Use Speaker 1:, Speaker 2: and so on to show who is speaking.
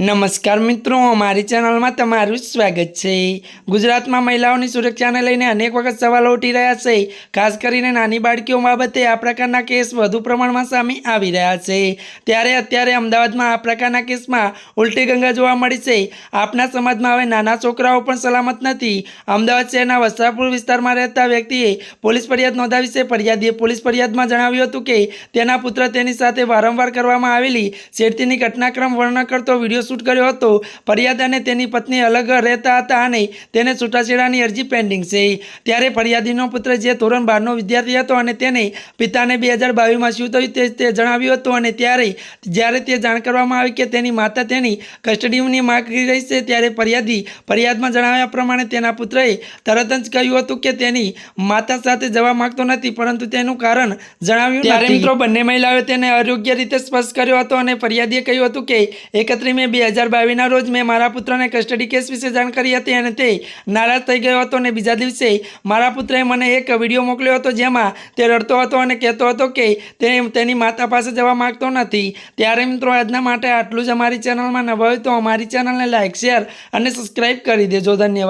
Speaker 1: નમસ્કાર મિત્રો, અમારી ચેનલમાં તમારું સ્વાગત છે. ગુજરાતમાં મહિલાઓની સુરક્ષાને લઈને અનેક વખત સવાલો ઉઠી રહ્યા છે. ખાસ કરીને નાની બાળકીઓ બાબતે આ પ્રકારના કેસ વધુ પ્રમાણમાં સામે આવી રહ્યા છે. ત્યારે અત્યારે અમદાવાદમાં આ પ્રકારના કેસમાં ઉલટી ગંગા જોવા મળી છે. આપના સમાજમાં હવે નાના છોકરાઓ પણ સલામત નથી. અમદાવાદ શહેરના વસ્ત્રાપુર વિસ્તારમાં રહેતા વ્યક્તિએ પોલીસ ફરિયાદ નોંધાવી છે. ફરિયાદીએ પોલીસ ફરિયાદમાં જણાવ્યું હતું કે તેના પુત્ર તેની સાથે વારંવાર કરવામાં આવેલી છેડતીની ઘટનાક્રમ વર્ણન કરતો વીડિયો શૂટ કર્યો હતો. ફરિયાદ અને તેની પત્ની અલગ રહેતા હતા અને તેને છૂટાછેડાની અરજી પેન્ડિંગ છે. ત્યારે ફરિયાદીનો પુત્ર જે ધોરણ બારનો વિદ્યાર્થી હતો અને તેને પિતાને બે હજાર બાવીસમાં શું થયું તે તે જણાવ્યું હતું અને ત્યારે જ્યારે તે જાણ કરવામાં આવી કે તેની માતા તેની કસ્ટડીની માગ કરી રહી છે ત્યારે ફરિયાદી ફરિયાદમાં જણાવ્યા પ્રમાણે તેના પુત્રએ તરત જ કહ્યું હતું કે તેની માતા સાથે જવા માગતો નથી પરંતુ તેનું કારણ જણાવ્યું ત્યારે મિત્રો બંને મહિલાઓએ તેને અયોગ્ય રીતે સ્પર્શ કર્યો હતો અને ફરિયાદીએ કહ્યું હતું કે એકત્રી મે બે હજાર બાવીસના રોજ મેં મારા પુત્રને કસ્ટડી કેસ વિશે જાણ કરી હતી અને તે નારાજ થઈ ગયો હતો અને બીજા દિવસે મારા પુત્રએ મને એક વીડિયો મોકલ્યો હતો જેમાં તે રડતો હતો અને કહેતો હતો કે તે તેની માતા પાસે જવા માગતો નથી. ત્યારે મિત્રો આજના માટે આટલું જ અમારી ચેનલમાં નવા હોય તો અમારી ચેનલને લાઇક શેર અને સબસ્ક્રાઈબ કરી દેજો. ધન્યવાદ.